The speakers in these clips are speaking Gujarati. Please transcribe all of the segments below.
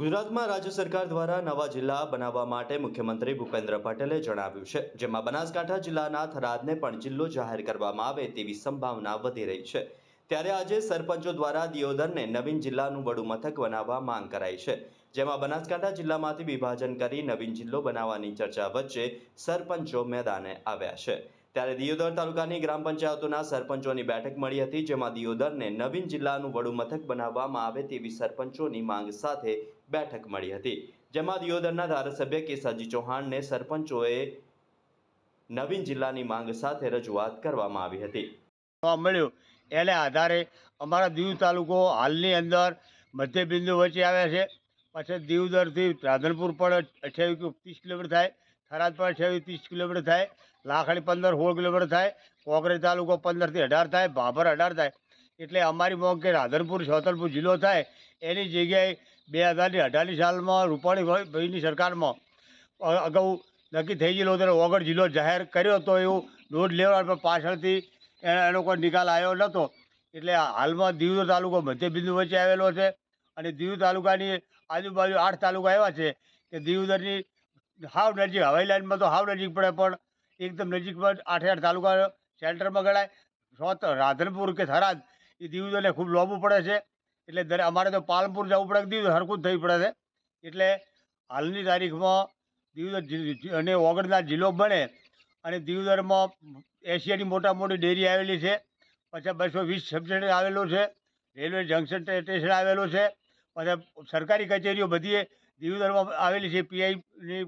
ગુજરાતમાં રાજ્ય સરકાર દ્વારા નવા જિલ્લા બનાવવા માટે મુખ્યમંત્રી ભૂપેન્દ્ર પટેલે જણાવ્યું છે, જેમાં બનાસકાંઠા જિલ્લાના થરાદને પણ જિલ્લો જાહેર કરવામાં આવે તેવી સંભાવના વધી રહી છે. ત્યારે આજે સરપંચો દ્વારા દિયોદરને નવીન જિલ્લાનું વડું મથક બનાવવા માંગ કરાઈ છે, જેમાં બનાસકાંઠા જિલ્લામાંથી વિભાજન કરી નવીન જિલ્લો બનાવવાની ચર્ચા વચ્ચે સરપંચો મેદાને આવ્યા છે. ત્યારે દિયોદર તાલુકાની ગ્રામ પંચાયતોના સરપંચોની બેઠક મળી હતી, જેમાં દિયોદરને નવીન જિલ્લાનું વડું મથક બનાવવામાં આવે તેવી સરપંચોની માંગ સાથે બેઠક મળી હતી. જેમાં દિયોદરના ધારાસભ્ય કેસાજી ચૌહાણને સરપંચોએ નવીન જિલ્લાની માંગ સાથે રજૂઆત કરવામાં આવી હતી. મળ્યું, એને આધારે અમારા દીવ તાલુકો હાલની અંદર મધ્યબિંદુ વચ્ચે આવ્યા છે. પછી દીવદરથી રાધનપુર પણ અઠ્યાવીસ ત્રીસ કિલોમીટર થાય, થરાદ પણ અઠ્યાવીસ ત્રીસ કિલોમીટર થાય, લાખણી પંદર સોળ કિલોમીટર થાય કોંકરેજ તાલુકો પંદરથી અઢાર થાય ભાભર અઢાર થાય. એટલે અમારી માંગ કે રાધનપુર, છોતરપુર જિલ્લો થાય, એની જગ્યાએ બે હજારની અઢારની સાલમાં રૂપાણી ભાઈ- ભાઈની સરકારમાં અગાઉ નક્કી થઈ ગયેલો ત્યારે ઓગળ જિલ્લો જાહેર કર્યો હતો એવું નોંધ લેવા પણ પાછળથી એનો કોઈ નિકાલ આવ્યો નહોતો. એટલે હાલમાં દીવ તાલુકો મધ્યબિંદુ વચ્ચે આવેલો છે અને દીવ તાલુકાની આજુબાજુ આઠ તાલુકા એવા છે કે દીવદરની હાવ નજીક, હવાઈ લાઇનમાં તો હાવ નજીક પડે, પણ એકદમ નજીકમાં આઠે આઠ તાલુકા સેન્ટરમાં ગણાય. રાધનપુર કે થરાદ એ દીવદોને ખૂબ લોબવું પડે છે. એટલે દરે અમારે તો પાલનપુર જવું પડે દીવ હરકું થઈ પડે છે. એટલે હાલની તારીખમાં દીવદર અને ઓગણદાર જિલ્લો બને અને દીવદરમાં એશિયાની મોટા મોટી ડેરી આવેલી છે. પછી બસો વીસ સબસિડી આવેલું છે. રેલવે જંકશન સ્ટેશન આવેલું છે. પછી સરકારી કચેરીઓ બધી દીવદરમાં આવેલી છે. પીઆઈની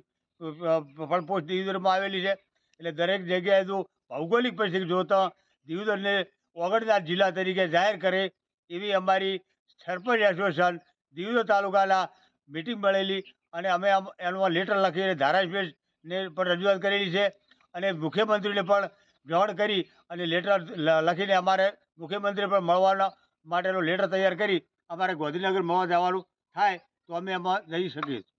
પણ પોસ્ટ દીવદરમાં આવેલી છે. એટલે દરેક જગ્યાએ તો ભૌગોલિક પરિસ્થિતિ જોતા દીવદરને ઓગણદાર જિલ્લા તરીકે જાહેર કરે એવી અમારી સરપંચ એસોસિએશન દીવદર તાલુકાના મિટિંગ મળેલી અને અમે એનું લેટર લખીને ધારાસભ્યને પણ રજૂઆત કરેલી છે. અને મુખ્યમંત્રીને પણ જાણ કરી અને લેટર લખીને અમારે મુખ્યમંત્રી પણ મળવાના માટેનો લેટર તૈયાર કરી. અમારે ગાંધીનગર મળવા જવાનું થાય તો અમે એમાં જઈ શકીએ.